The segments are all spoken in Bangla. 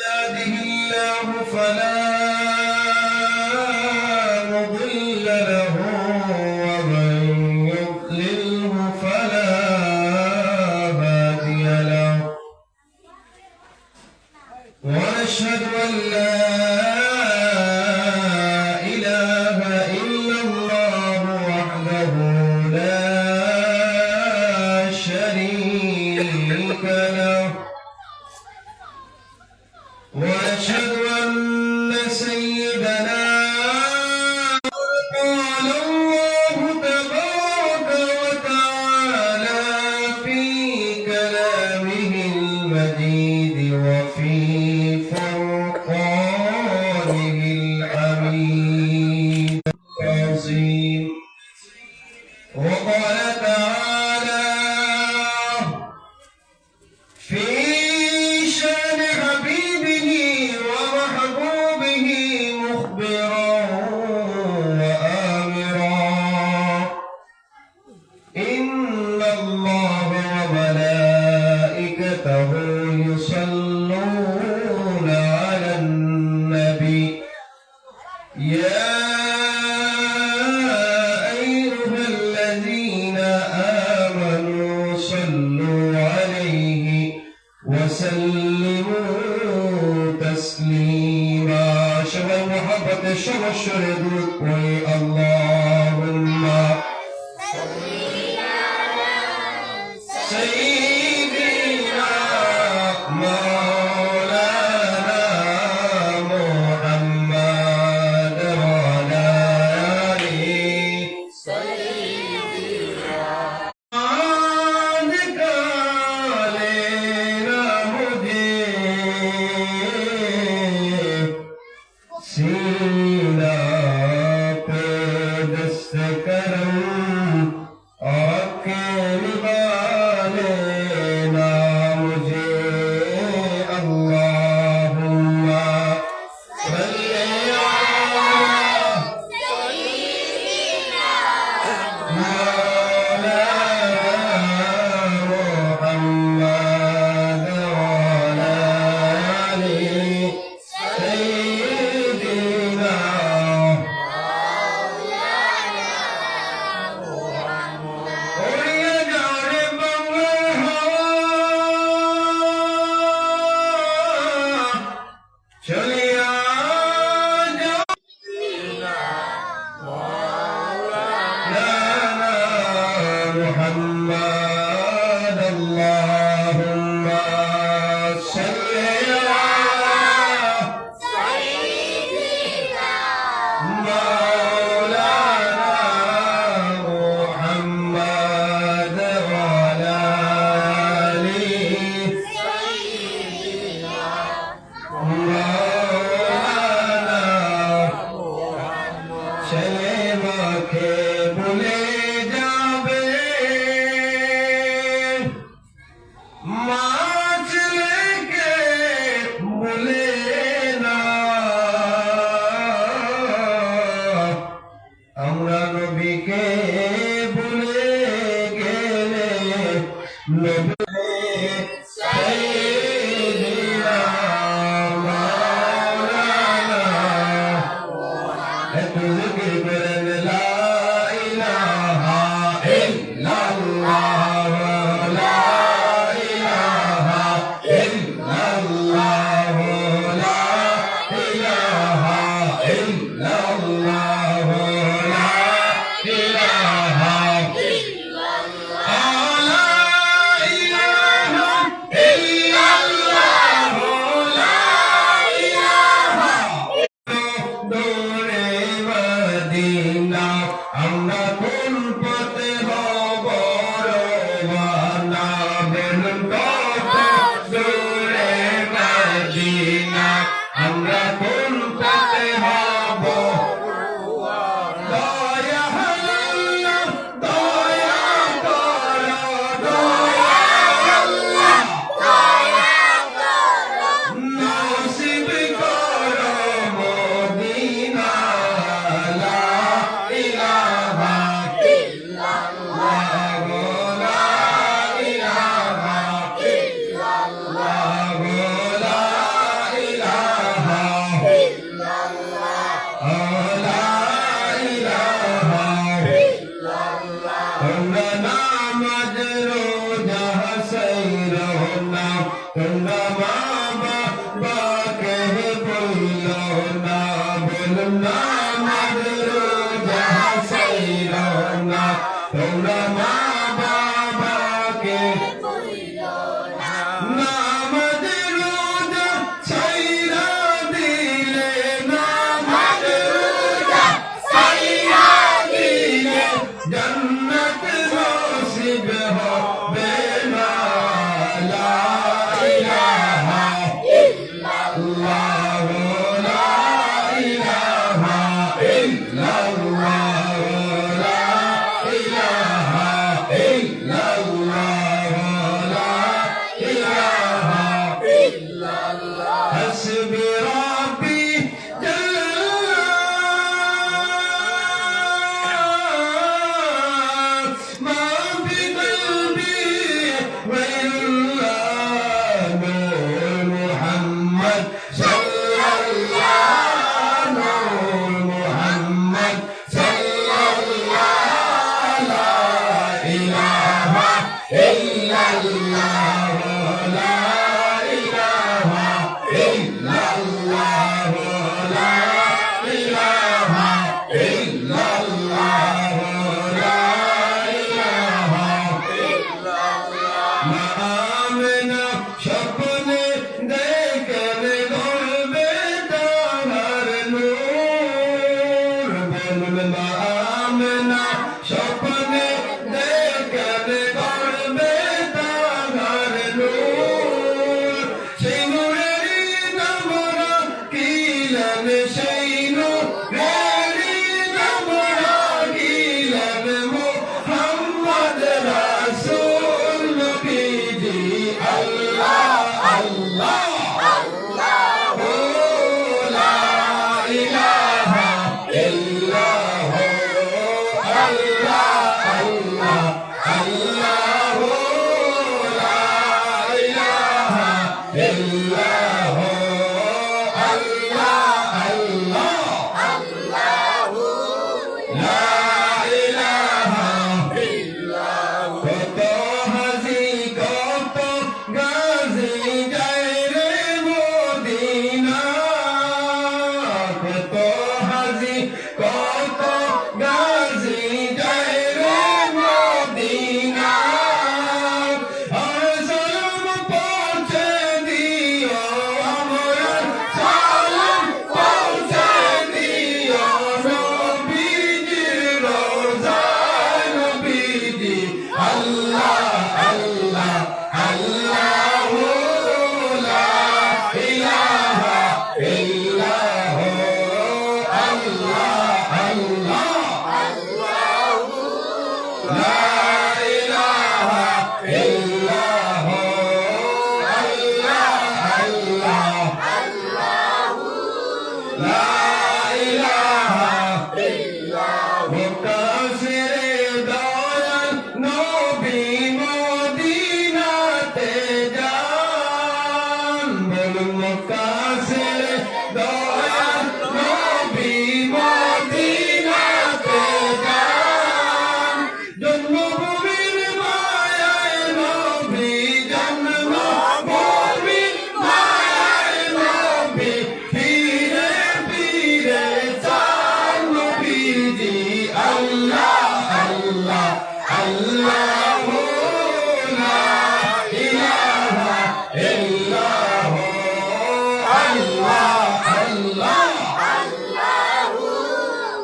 يهده الله فلا سيدنا Senhor. একটু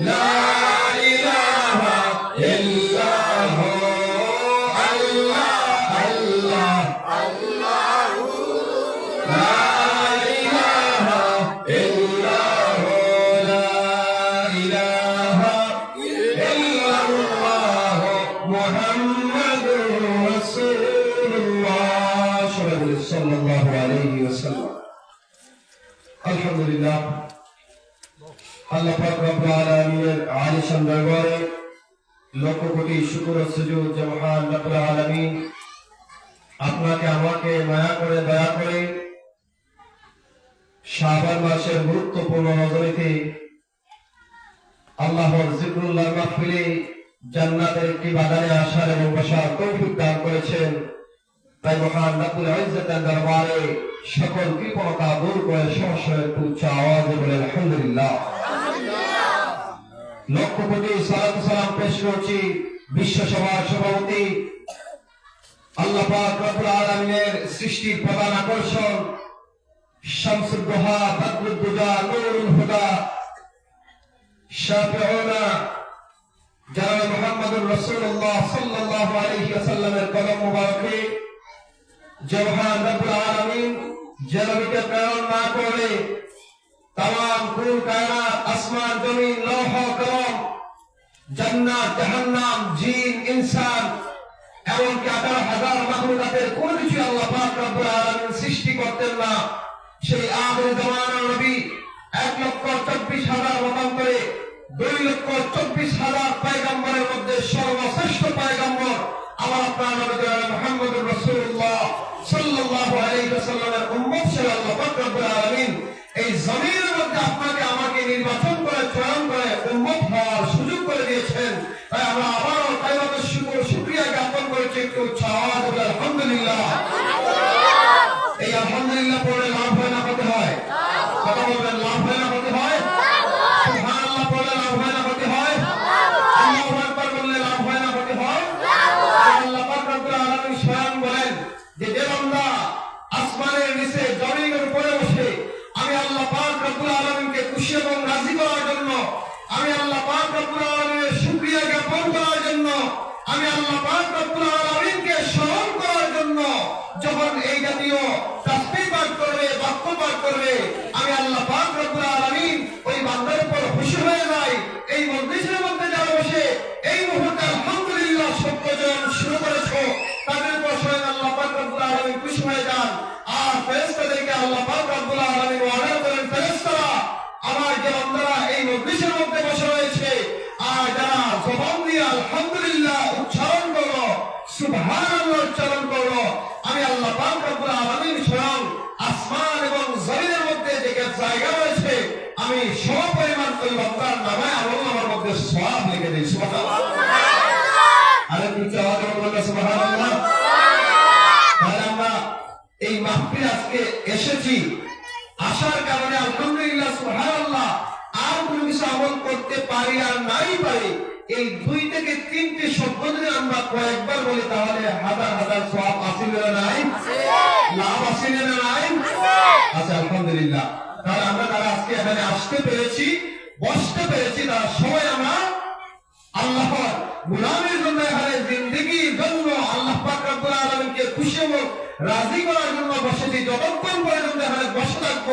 La দরবারে লক্ষ কোটি শুকর আপনাকে, আমাকে মায়া করে, দয়া করে শাবান মাসের গুরুত্বপূর্ণ রজনীতে আল্লাহর জিকরুল্লাহ মাহফিলে জান্নাতের একটি বাগানে আসার এবং বসার তৌফিক দান করেছেন। তাই মহান রব্বুল ইজ্জতের দরবারে সকল কৃপণতা দূর করে একটু উচ্চ আওয়াজে বলে আলহামদুলিল্লাহ। লক্ষ কোটি সালাত সালাম পেশ করছি বিশ্ব সভার সভাপতি। আল্লাহ সৃষ্টির প্রধান আকর্ষণ শামসুল দোহা বদরুদ্দুজা নূরুল হুদা, শাফিউনা, জনাব মুহাম্মদুর রাসূলুল্লাহ সাল্লাল্লাহু আলাইহি ওয়াসাল্লামের কদম মুবারকে। যে রব্বুল আলামিন জনবিকে প্রেরণ না করে তাম কুল কায়নাত আসমান জমিন লৌহ কলম জান্নাত জাহান্নাম জিন ইনসান এমনকি আঠারো হাজার মাহমুদাতের কোন কিছু আল্লাহ পাক রব্বুল আলামিন সৃষ্টি করতেন না। সেই আখের জমানার নবী এক লক্ষ চব্বিশ হাজার মতান্তরে, দুই লক্ষ চব্বিশ হাজার পায়গাম্বরের মধ্যে সর্বশ্রেষ্ঠ পায়গাম্বর আমার জনাব মুহাম্মদুর রাসূলুল্লাহ সাল্লাল্লাহু আলাইহি ওয়াসাল্লামের উম্মত ছিল আল্লাহ পাক রব্বুল আলামিন এই জমিনের মধ্যে আপনাকে আমাকে নির্বাচন করে চয়ন করে উম্মত হওয়ার সুযোগ করে দিয়েছেন তাই আমরা আবারও তাইবাদের শুকর শুকরিয়া জ্ঞাপন করেছি একটু আলহামদুলিল্লাহ এই লাভ হয় না। আমল মধ্যে লিখে দিই সুবহানাল্লাহ। তাহলে আমরা এই মাহফিল আজকে এসেছি। আসার কারণে আলহামদুলিল্লাহ সুবহানাল্লাহ আর কোনো কিছু আমল করতে পারি আর নাই পারি এই দুই থেকে তিনটি শব্দ যদি আমরা কয়েকবার বলি তাহলে হাজার হাজার সব আসিল নাই? লাভ আসিল নাই? আচ্ছা আলহামদুলিল্লাহ। তাহলে আমরা তারা আজকে এখানে আসতে পেরেছি বসতে পেরেছি তার সময় আমরা আল্লাহর গুলামের জন্য এখানে জিন্দগির জন্য আল্লাহ পাক রব্বুল আলামিনকে খুশি এবং রাজি করার জন্য বসেছি। যতক্ষণ পর্যন্ত এখানে বসে থাকব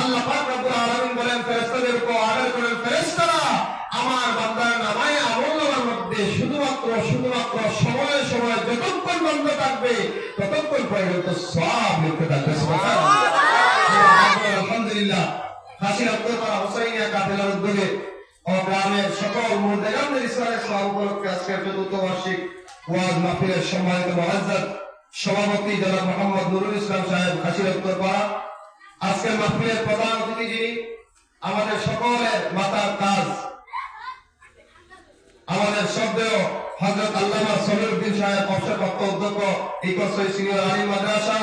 আল্লাহ পাক রব্বুল আলামিন বলেন ফেরেশতাদের উপর অর্ডার করেন। ফেরেশতারা আমার বান্দার নামায় আমলের মধ্যে শুধুমাত্র শুধুমাত্র সময়ে সময়ে যতক্ষণ বন্ধ থাকবে ততক্ষণ পর্যন্ত সব লিখতে থাকবে। আলহামদুলিল্লাহ। হাসির আব্দুল কালাম হুসাইনিয়া কাফেলার উদ্যোগে। ও গ্রামের সকল মুরদেগানদের ইসলামের সভা উপলক্ষে আজকের চতুর্থ বার্ষিক ওয়াজ মাহফিলের সম্মানিত মহাজ্জাদ সভাপতি জনাব মোহাম্মদ নুরুল ইসলাম সাহেব হাসির উত্তরপাড়া আজকের মাহফিলের প্রধান অতিথি যিনি, আমাদের সকলের মাতার কাজ। আমাদের শ্রদ্ধেয় হজরত আল্লামা সমিরুদ্দিন সাহেব, অবসরপ্রাপ্ত অধ্যক্ষ ইকসই সিনিয়র আলী মাদ্রাসা।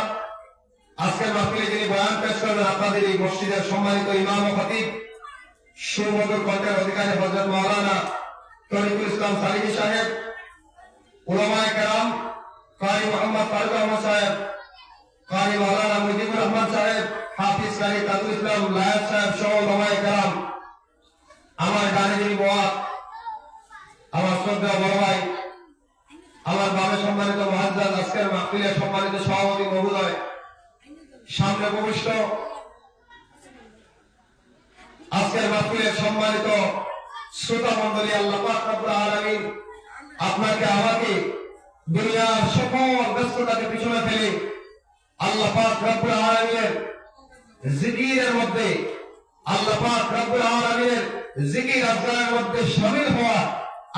আজকের মাহফিলে যিনি বয়ান পেশ করবেন আপনাদের এই মসজিদের সম্মানিত ইমাম খতিব, সুমধুর কণ্ঠের অধিকারী হজরত মৌলানা তরিকুল ইসলাম সালিহি সাহেব, উলামায়ে কেরাম, কারি মোহাম্মদ ফারুক আহমদ সাহেব, কারি মৌলানা মুজিবুর রহমান সাহেব, হাফিজ কারি তাজুল ইসলাম লায়ক সাহেব সহ উলামায়ে কেরাম। আমার ডানে যিনি বয়াত আমার শ্রদ্ধা বড় ভাই, আমার বাবা সম্মানিত মহাজ্জাদ আজকের মাহফিলের সম্মানিত সভাপতি মহোদয় সামনে উপবিষ্ট আজকের মাহফিলের সম্মানিত শ্রোতা মন্ডলী আল্লাহ আপনাকে, আমাকে দুনিয়ার সকল ব্যস্ততাকে পিছনে ফেলে আল্লাহ পাক রব্বুল আলামিনের জিকিরের মধ্যে, আল্লাহ পাক রব্বুল আলামিনের জিকির মধ্যে শামিল হওয়া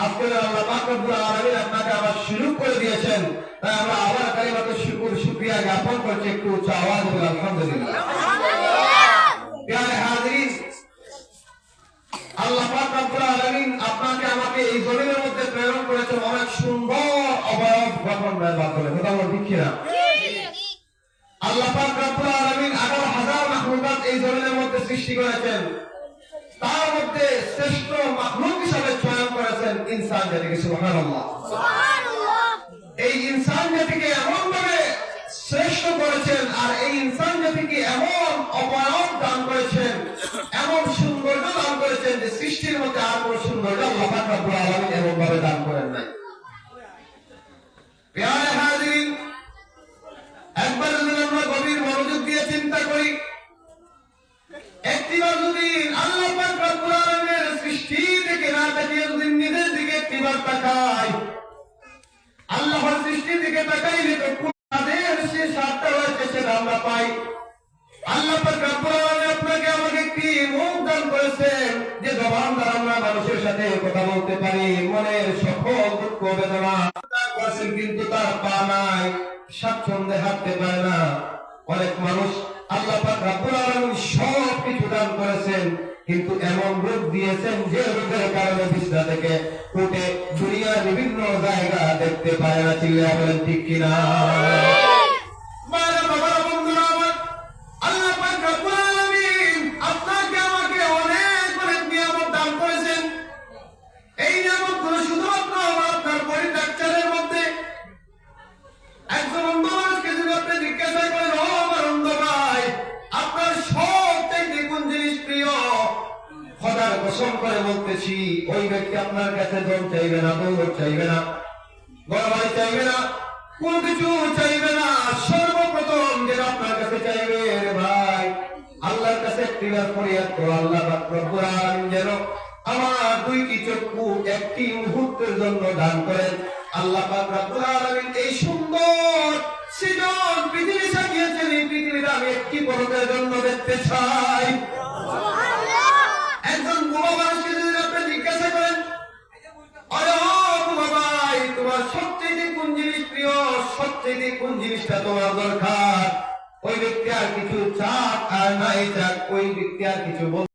আজকের আল্লাহ পাক রব্বুল আলামিন আপনাকে আবার সুযোগ করে দিয়েছেন। তাই আমরা আবার কালিমাতে শুকর শুকরিয়া জ্ঞাপন করছি, একটু উচ্চ আওয়াজ বলে আলহামদুলিল্লাহ। আল্লাহ আপনাকে আমাকে এই জমিনের মধ্যে প্রেরণ করেছেন অনেক সুন্দর অবয়ব গঠনের মাধ্যমে কথা বল ঠিক আল্লাহ পাক রব্বুল আলামিন 18000 মাখলুকাত এই জমিনের মধ্যে সৃষ্টি করেছেন। তার মধ্যে শ্রেষ্ঠ মাখলুক হিসাবে চয়ন করেছেন ইনসান জাতিকে সুবহানাল্লাহ। এই ইনসান জাতিকে এমন ভাবে শ্রেষ্ঠ করেছেন আর এই ইনসান জাতিকে এমন অপয়ব দান করেছেন, এমন সৌন্দর্য দান করেছেন যে সৃষ্টির মধ্যে আর কোন সৌন্দর্য আল্লাহ রব্বুল আলামিন এমন ভাবে দান করেন নাই। প্রিয় হাজিরিন, একবার যদি আমরা গভীর মনোযোগ দিয়ে চিন্তা করি, একটিবার যদি আল্লাহ পাক রব্বুল আলামিনের সৃষ্টি থেকে না তাকিয়ে যদি নিজের দিকে একটিবার সৃষ্টি দিকে তাকাইলে তো তাদের সে সাতটা রয়েছে আমরা পাই। আল্লাহ আপনাকে আমাকে একটি মুখ দান করেছেন? যে জবান দ্বারা আমরা মানুষের সাথে কথা বলতে পারি, মনের সকল দুঃখ বেদনা করেছেন, কিন্তু তার পা নাই, স্বাচ্ছন্দ্যে হাঁটতে পারে না। অনেক মানুষ আল্লাহ পাক রব্বুল আলামিন সব কিছু দান করেছেন কিন্তু এমন রূপ দিয়েছেন যে রূপের কারণে বিছনা থেকে উঠে দুনিয়ার বিভিন্ন জায়গা দেখতে পায় না চিল্লা বলেন, ঠিক কিনা? আল্লাহর কাছে একটি বার ফরিয়াদ করো, আল্লাহ রব্বুল আলামিন যেন আমার দুইটি চক্ষু একটি মুহূর্তের জন্য দান করেন। আল্লাহ পাক রব্বুল আলামিন এই সুন্দর সৃজন পৃথিবী সাজিয়েছেন, এই পৃথিবীটা আমি একটি পরকের জন্য দেখতে চাই। একজন মানুষকে যদি আপনি জিজ্ঞাসা করেন, আরে ও ভাই, তোমার সবচেয়ে কোন জিনিস প্রিয়? সবচেয়ে কোন জিনিসটা তোমার দরকার? ওই ব্যক্তি আর কিছু চাক আর নাই চাক ওই ব্যক্তি আর কিছু